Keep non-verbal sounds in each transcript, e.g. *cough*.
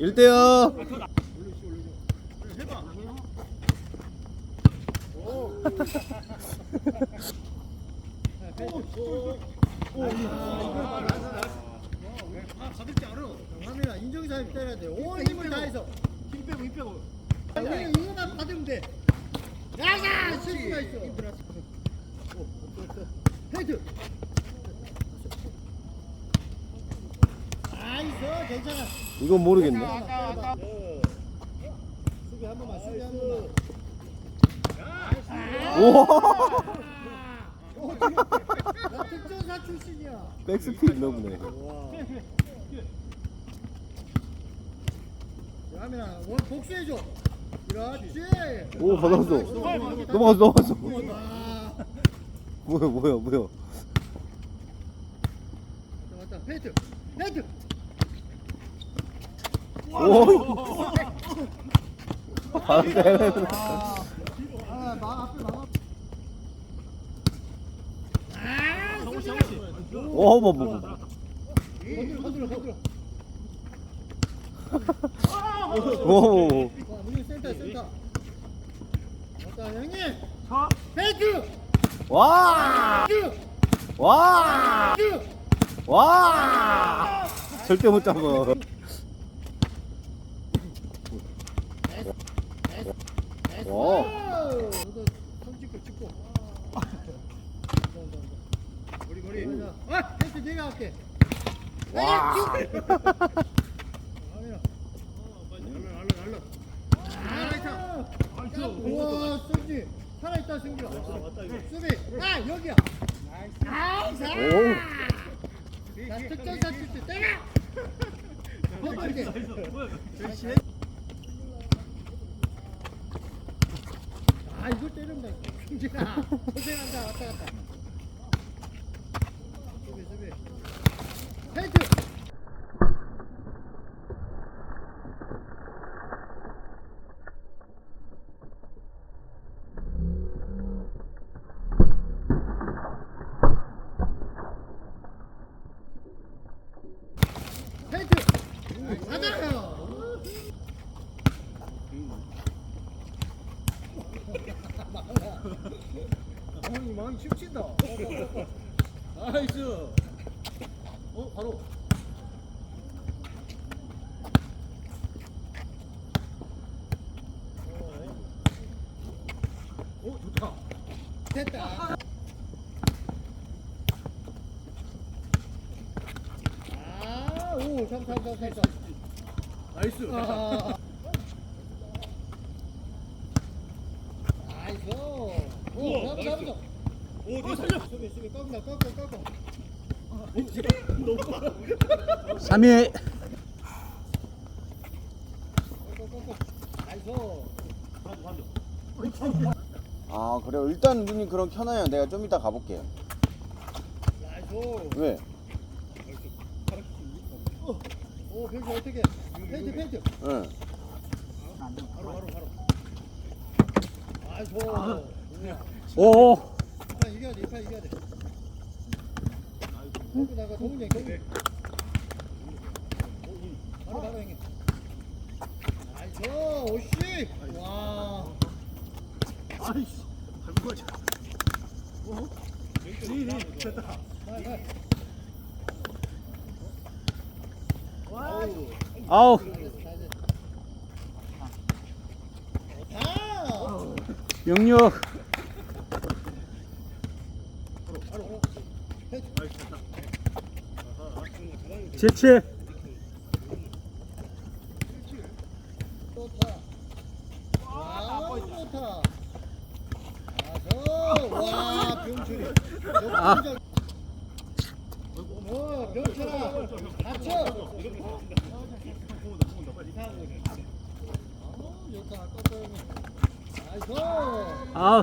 1대요. 영남이랑 인정이 사람 때려야 돼. 온 힘을 다해서. 힘 빼고 힘 빼고. 우리는 이거만 받으면 돼. 야야 실수가 있어. 헤드. 괜찮아. 이건 모르겠네. 수비 한 번만 수비 한 번만. 오. 나 특전사 출신이야. 백스핀 있나 보네. 라면아 원 복수해줘. 그렇지. 오, 받았어. 넘어갔어, 넘어갔어. 와. 뭐야, 뭐야, 뭐야. 왔다 왔다. 페이트. 페이트. 오. 아. 아, 성시 오, 뭐, 뭐, 뭐. 오. 와. 와. 와. 절대 못 잡아. 와. 너도 손 찍고. 우리 머리. 아, 페이트 내가 할게. 와. 우와 승지 살아있다 승지 수비 아 여기야 나이스 오. 자 특전사 출신 때려 허벅지 아 이거 때린다 승지야 고생한다 왔다 갔다 수비 수비 페이트 페이트 맞아요 칩친다. 나이스. 어 바로. 오 좋다. 됐다. 아오 참참참참 나이스. 아. 나이스 오 잡아 잡아 오 살려 꺾어 3위. 아, 그래요. 일단 누님 그럼 켜놔요. 내가 좀 이따 가볼게요. 왜? 오 벨트 어떻게 페인트 페인트 응. 아이고 오. 이판 이겨야 돼 이판 이겨야 돼 거기다가. 가, 가. 아우. 아! 영역. 제체. 좋다. 와, 좋다. 아, 와, 병철이. 역동적. 어, 병철아. 다쳐. 어, 좋다. 아까도. 아이고. 아. 아,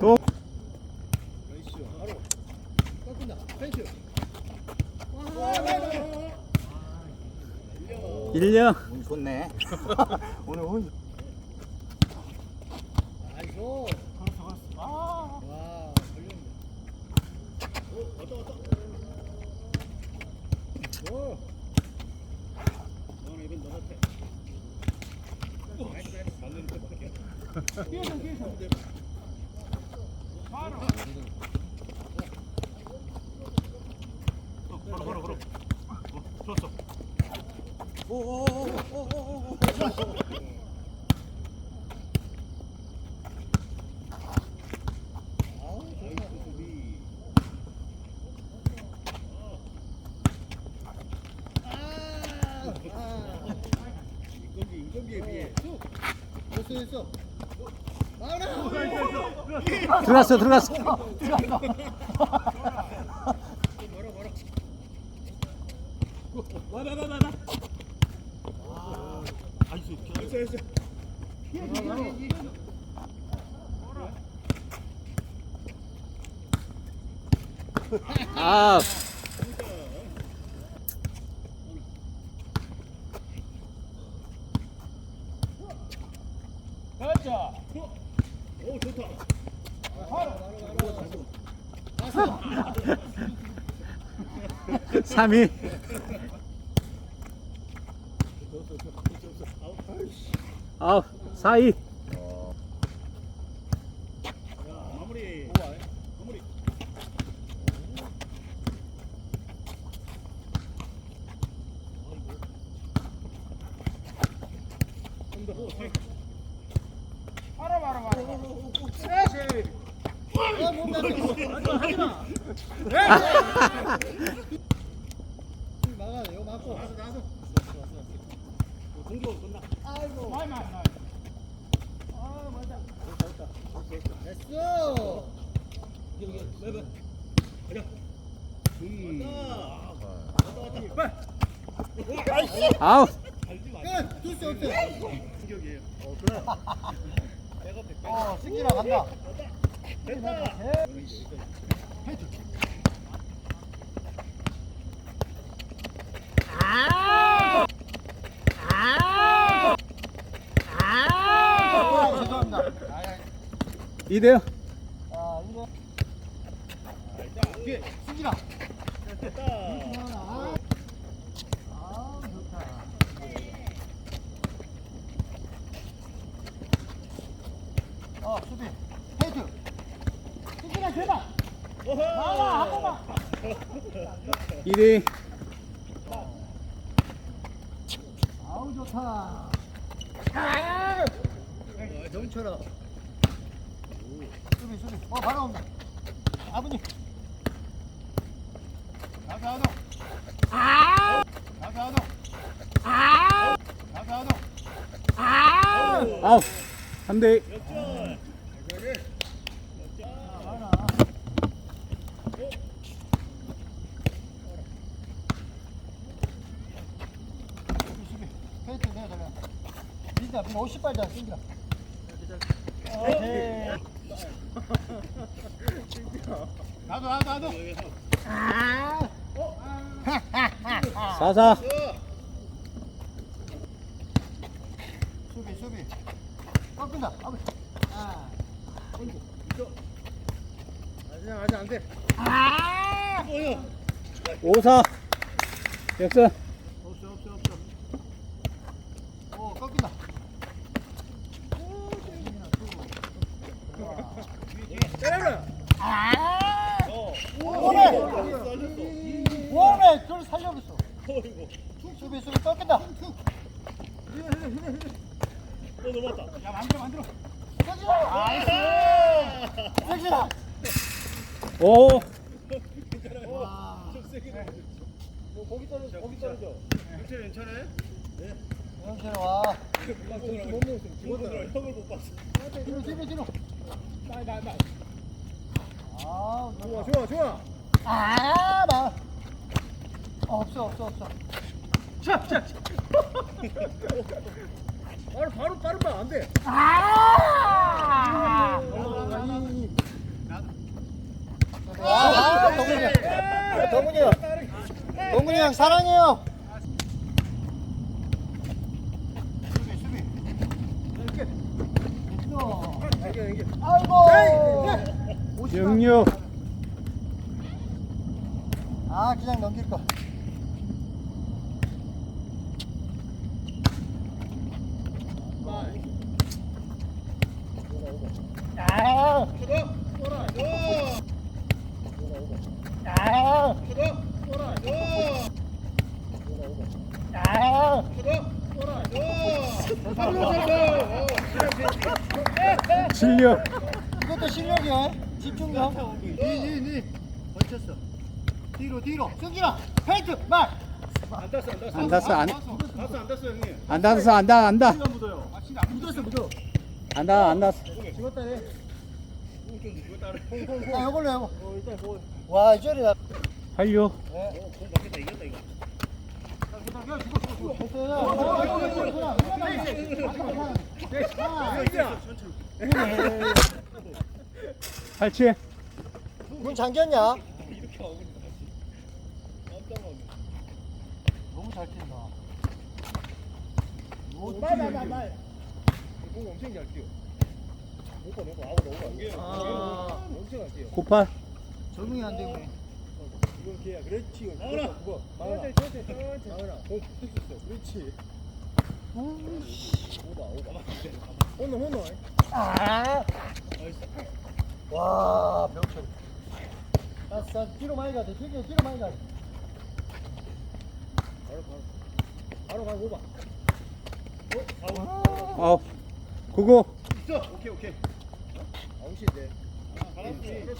너무. 1령 운 좋네. *laughs* 오늘 운. 나이스. 걸었어 걸었어. 아. 와, 걸렸네. 오, 왔다, 왔다. 오. 너는 이건 너 같아. 나이스, 나이스. 맞는 뜻밖에. 뛰어서 뛰어서. 바로. 어, 걸어 걸어 걸어. 어, 좋았어. 아, 아. 인건비, 인건비에 비해. 됐어, 됐어. 들어갔어 들어갔어 멀어. 와와와와. 아이스. 됐어, 됐어. 아 가자. 오, 좋다. 바로. 3위 아홉 4위 마무리. 마무리. 좀더 호, 살. 바로 바로 바로. 아, 몸 닿았어. 하지 마. 막아, 이거 막고. 나서, 나서. 공격 끝나. 아이고. 마이 마이 마이. 아, 끝! 둘수 없어. 공격이에요. 어, 그래. 어, 승기라 간다. 아! 죄송합니다. 2대요 아. 아, 아. 어, 수비. 헤이트. 승기라 제발. 나와 한 번만. 2대 아우 좋다. 아! 정처럼. 수비 수비. 어 바로 온다. 아버님. 가자 가자. 아! 가자 가자. 아! 가자 가자. 아! 아홉 3대 페이트 내가 저면 민다 민 50발자 승기라. 나도 나도 나도. 아. 4사. 수비 수비. 꺾는다. 아버지 아 어이구 있어 아직 아직 안 돼. 아! 뭐야 5사. 역전 없어 없어 없어 오 꺾인다 때려라 아 오네 오네 그걸 살려줬어 수비 꺾인다 어 넘었다. 야 만들어 만들어. 나이스 섹시다 5와뭐 거기 떨어져. 거기 떨어져. 괜찮아 괜찮아. 영철 와 직원들 형을 못 봤어. 뒤로 뒤로 뒤로 나나 나. 아 좋아 좋아 좋아. 아나 어, 없어 없어 없어. 바로 바로 빠른 말안 돼. 아, 동훈이 형. 동훈이 형. 동훈이 형 사랑해요. 아이고. 영육. 아 그냥 넘길 거. 아. 아. 아. 실력. 이것도 실력이야. 집중력. 니니니 걸쳤어. 뒤로 뒤로. 승진아 페인트 말. 안 땄어 안 땄어. 안 닿았어, 안, 땄어 안 땄어 형님. 안 닿았어, 안 닿아, 안 닿아. 시간 묻어요. 아 진짜 묻었어 묻어. 안 닿아, 안 닿았어. 죽었다 해. 아 이걸로 해봐. 와 이절이 나. 완료. 공 받겠다 이겼다 이거. 팔치. 문 잠겼냐? 너무 잘 뛴다. 말말말 공 엄청 잘 뛰어. 오빠 내가 아웃 오버 이게 아. 엄청 잘 뛰어. 고팔. 적응이 안 되고. 이건 걔야 그렇지. 나오나? 그거. 나오나? 천천히 천천히 나오나? 공 붙었어. 그렇지. 오바 오바 오너 오너 아. 와 병철. 나, 나 뒤로 많이 가야 돼. 뒤로 뒤로 많이 가야 돼. 바로 바로. 바로 바로 오바 아홉. 구구. 있어. 오케이 오케이. 아웃인데.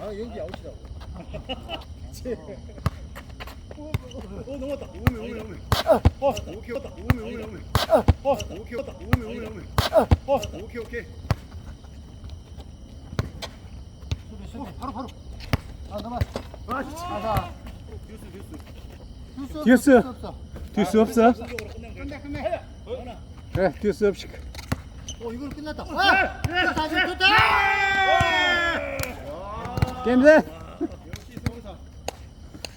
아 연기 아웃이라고 *laughs* 어 넘었다 오메 오메 오메 어 오케이 왔다 오메 오메 오메 어 오케이 왔다 오메 오메 오메 어 오케이 오케이 수비 수비. 바로 바로. 아 넘어. 아 진짜 가자. 뉴스 뉴스 없어. 듀스. 뛸수 없어. 뛸수 없어. 끝내 끝내 하나 그래, 뛸수 없이. 어 이걸 끝났다. 아! 다시 좋다. 게임 돼.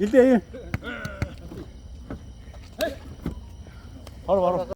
역시 성사 1대1. 바로, 바로.